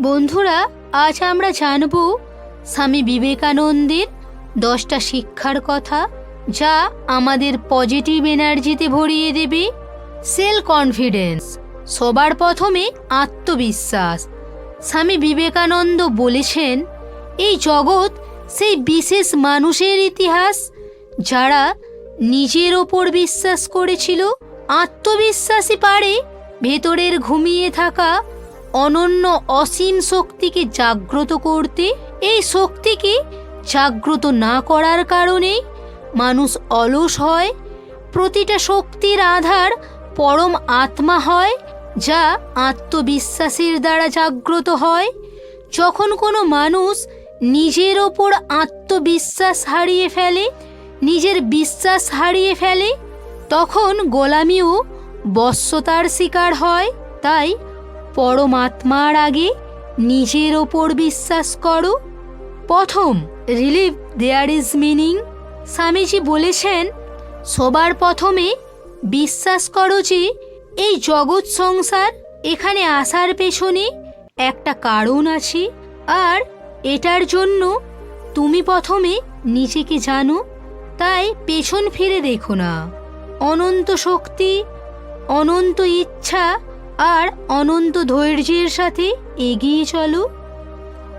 বন্ধুরা, আজ আমরা জানব স্বামী বিবেকানন্দের দশটা শিক্ষার কথা, যা আমাদের পজিটিভ এনার্জিতে ভরিয়ে দেবে সেল কনফিডেন্স সবার প্রথমে আত্মবিশ্বাস। স্বামী বিবেকানন্দ বলেছেন, এই জগৎ সেই বিশেষ মানুষের ইতিহাস, যারা নিজের ওপর বিশ্বাস করেছিল, আত্মবিশ্বাসী পারে ভেতরের ঘুমিয়ে থাকা অনন্য অসীম শক্তিকে জাগ্রত করতে, এই শক্তিকে জাগ্রত না করার কারণেই মানুষ অলস হয়, প্রতিটা শক্তির আধার পরম আত্মা হয়, যা আত্মবিশ্বাসের দ্বারা জাগ্রত হয়। যখন কোনো মানুষ নিজের ওপর আত্মবিশ্বাস হারিয়ে ফেলে, নিজের বিশ্বাস হারিয়ে ফেলে, তখন গোলামিও বশ্যতার শিকার হয়। তাই পরমাত্মার আগে নিজের ওপর বিশ্বাস করো। প্রথম relieve there is meaning Swamiji বলেছেন, সবার প্রথমে বিশ্বাস করো যে এই জগৎ সংসার এখানে আসার পেছনে একটা কারণ আছে। আর এটার জন্য তুমি প্রথমে নিজেকে জানো, তাই পেছন ফিরে দেখো না। অনন্ত শক্তি, অনন্ত ইচ্ছা আর অনন্ত ধৈর্যের সাথে এগিয়ে চলো।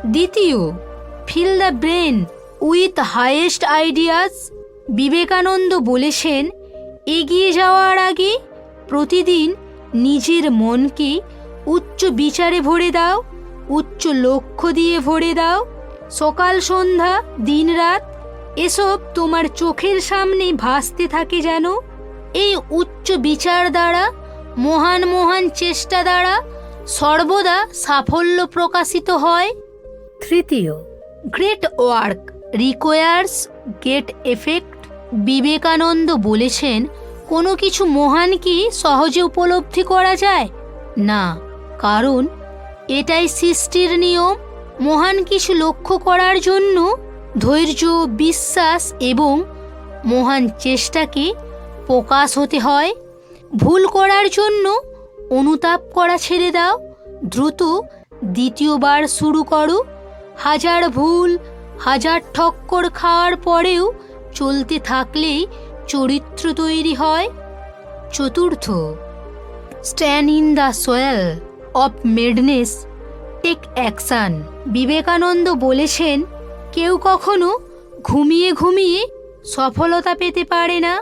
দ্বিতীয় fill the brain with highest ideas Vivekananda বলেছেন, এগিয়ে যাওয়ার আগে প্রতিদিন নিজের মনকে উচ্চ বিচারে ভরে দাও, উচ্চ লক্ষ্য দিয়ে ভরে দাও। সকাল, সন্ধ্যা দিনরাত এসব তোমার চোখের সামনে ভাসতে থাকে যেন। এই উচ্চ বিচার দ্বারা মহান মহান চেষ্টা দ্বারা সর্বদা সাফল্য প্রকাশিত হয়। তৃতীয় great work requires great effect. Vivekananda বলেছেন কোনো কিছু মহান কি সহজে উপলব্ধি করা যায়? না কারণ এটাই সৃষ্টির নিয়ম। মহান কিছু লক্ষ্য করার জন্য ধৈর্য বিশ্বাস এবং মহান চেষ্টাকে প্রকাশ হতে হয়। ভুল করার জন্য অনুতাপ করা ছেড়ে দাও। দ্রুত দ্বিতীয়বার শুরু করো। হাজার ভুল, হাজার ঠক্কর খাওয়ার পরেও চলতে থাকলেই চরিত্র তৈরি হয়। চতুর্থ stand in the soil of madness take action Vivekananda বলেছেন, কেউ কখনো ঘুমিয়ে ঘুমিয়ে সফলতা পেতে পারে না।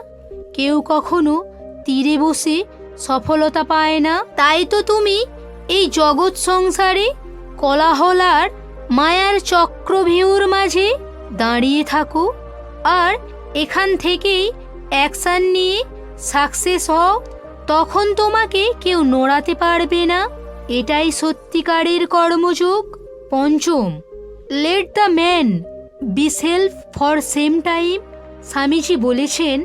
কেউ কখনো তীরে বসে সফলতা পায় না। তাই তো তুমি এই জগৎ সংসারে কলাহলার মায়ার চক্রভিউর মাঝে দাঁড়িয়ে থাকো আর এখান থেকেই অ্যাকশান নিয়ে সাকসেস হও। তখন তোমাকে কেউ নড়াতে পারবে না। এটাই সত্যিকারের কর্মযোগ। পঞ্চম let the man be self for same time Swamiji বলেছেন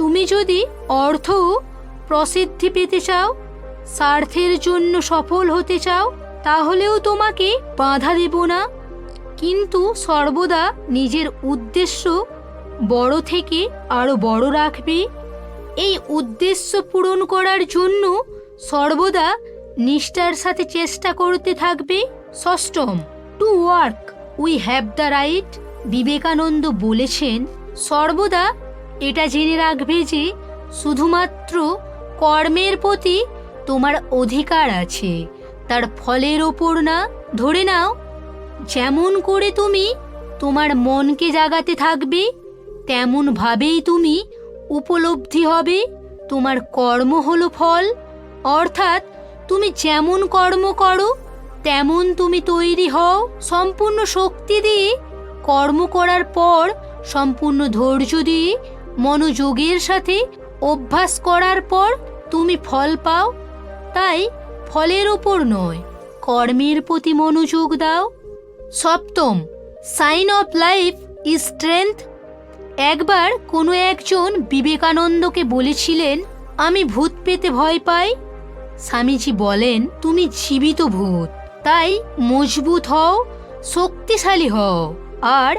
তুমি যদি অর্থ প্রসিদ্ধি পেতে চাও, স্বার্থের জন্য সফল হতে চাও, তাহলেও তোমাকে বাধা দেব না। কিন্তু সর্বদা নিজের উদ্দেশ্য বড় থেকে আরও বড় রাখবে। এই উদ্দেশ্য পূরণ করার জন্য সর্বদা নিষ্ঠার সাথে চেষ্টা করতে থাকবে। ষষ্ঠম to work we have the right Vivekananda বলেছেন, সর্বদা এটা জেনে রাখবে যে শুধুমাত্র কর্মের প্রতি তোমার অধিকার আছে। তার ফলের ওপর না, ধরে নাও, যেমন করে তুমি তোমার মনকে জাগাতে থাকবে তেমন ভাবেই তুমি উপলব্ধি হবে, তোমার কর্ম হলো ফল। অর্থাৎ তুমি যেমন কর্ম করো, তেমন তুমি তৈরি হও। সম্পূর্ণ শক্তি দিয়ে কর্ম করার পর সম্পূর্ণ ধৈর্য দিয়ে মনোযোগের সাথে অভ্যাস করার পর তুমি ফল পাও। তাই ফলের ওপর নয়, কর্মের প্রতি মনোযোগ দাও। সপ্তম সাইন অফ লাইফ স্ট্রেংথ একবার কোনো একজন বিবেকানন্দকে বলেছিলেন, আমি ভূত পেতে ভয় পাই। স্বামীজি বলেন, তুমি জীবিত ভূত, তাই মজবুত হও, শক্তিশালী হও, আর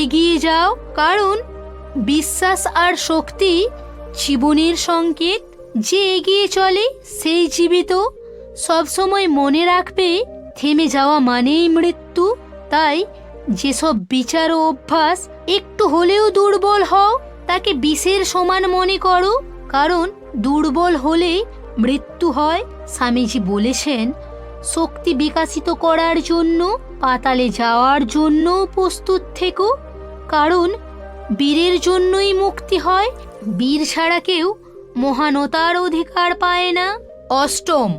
এগিয়ে যাও, কারণ বিশ্বাস আর শক্তি জীবনের সংকেত। যে এগিয়ে চলে, সেই জীবিত। সবসময় মনে রাখবে, থেমে যাওয়া মানেই মৃত্যু। তাই যেসব বিচার ও অভ্যাস একটু হলেও দুর্বল হও, তাকে বিষের সমান মনে করো। কারণ দুর্বল হলেই মৃত্যু হয়, স্বামীজি বলেছেন। শক্তি বিকাশিত করার জন্য, পাতালে যাওয়ার জন্য প্রস্তুত থেকো। কারণ বীরের জন্যই মুক্তি হয়, বীর ছাড়া কেউ মহানতার অধিকার পায় না। অষ্টম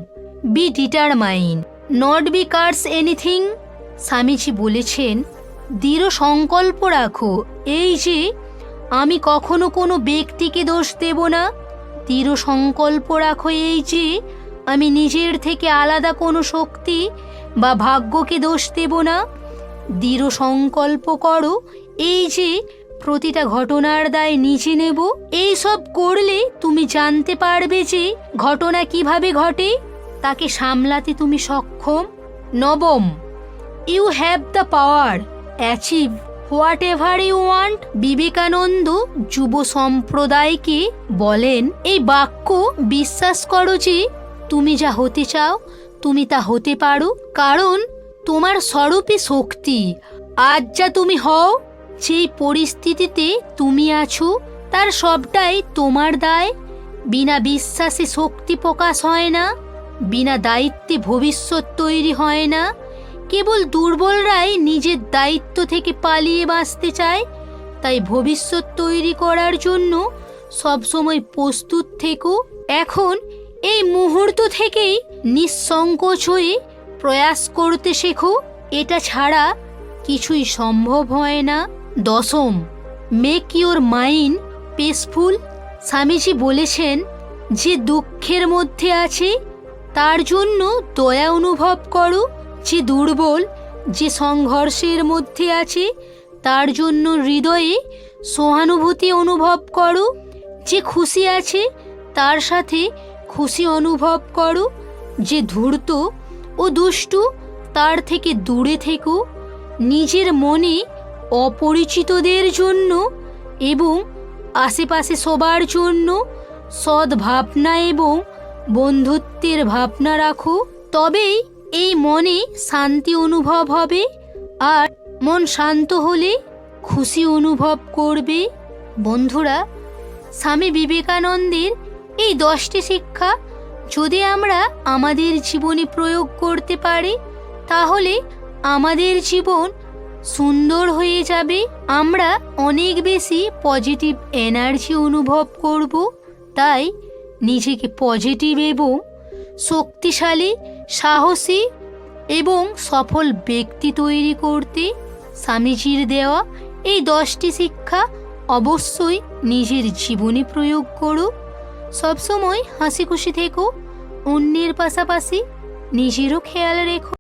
be determine not be curse anything Swamiji বলেছেন, দৃঢ় সংকল্প রাখো, এই যে আমি কখনো কোনো ব্যক্তিকে দোষ দেব না। দৃঢ় সংকল্প রাখো এই যে আমি নিজের থেকে আলাদা কোনো শক্তি বা ভাগ্যকে দোষ দেব না। দৃঢ় সংকল্প করো, এই যে প্রতিটা ঘটনার দায় নিজে নেব। এই সব করলে তুমি জানতে পারবে যে ঘটনা কীভাবে ঘটে। তাকে সামলাতে তুমি সক্ষম। নবম you have the power achieve whatever you want Vivekananda যুব সম্প্রদায়কে বলেন। এই বাক্য বিশ্বাস করো যে তুমি যা হতে চাও, তুমি তা হতে পারো। কারণ তোমার স্বরূপই শক্তি। আজ যা তুমি হও যেই পরিস্থিতিতে তুমি আছো, তার সবটাই তোমার দায়। বিনা বিশ্বাসে শক্তি প্রকাশ হয় না, বিনা দায়িত্বে ভবিষ্যৎ তৈরি হয় না। কেবল দুর্বলরাই নিজের দায়িত্ব থেকে পালিয়ে বাঁচতে চায়। তাই ভবিষ্যৎ তৈরি করার জন্য সবসময় প্রস্তুত থেকো। এখন এই মুহূর্ত থেকেই নিঃসংকোচ হয়ে প্রয়াস করতে শেখো। এটা ছাড়া কিছুই সম্ভব হয় না। দশম make your mind peaceful Swamiji বলেছেন যে দুঃখের মধ্যে আছে, তার জন্য দয়া অনুভব করো। যে দুর্বল, যে সংঘর্ষের মধ্যে আছে, তার জন্য হৃদয়ে সহানুভূতি অনুভব করো। যে খুশি আছে, তার সাথে খুশি অনুভব করো। যে ধূর্ত ও দুষ্টু, তার থেকে দূরে থেকো। নিজের মনে অপরিচিতদের জন্য এবং আশেপাশে সবার জন্য সদ্ভাবনা এবং বন্ধুত্বের ভাবনা রাখো। তবেই এই মনে শান্তি অনুভব হবে আর মন শান্ত হলে খুশি অনুভব করবে। বন্ধুরা, স্বামী বিবেকানন্দের এই দশটি শিক্ষা যদি আমরা আমাদের জীবনে প্রয়োগ করতে পারি, তাহলে আমাদের জীবন সুন্দর হয়ে যাবে, আমরা অনেক বেশি পজিটিভ এনার্জি অনুভব করব। তাই নিজেকে পজিটিভ এবং শক্তিশালী, সাহসী এবং সফল ব্যক্তি তৈরি করতে স্বামীজির দেওয়া এই দশটি শিক্ষা অবশ্যই নিজের জীবনে প্রয়োগ করো। সবসময় হাসি খুশি থেকো, অন্যের পাশাপাশি নিজেরও খেয়াল রেখো।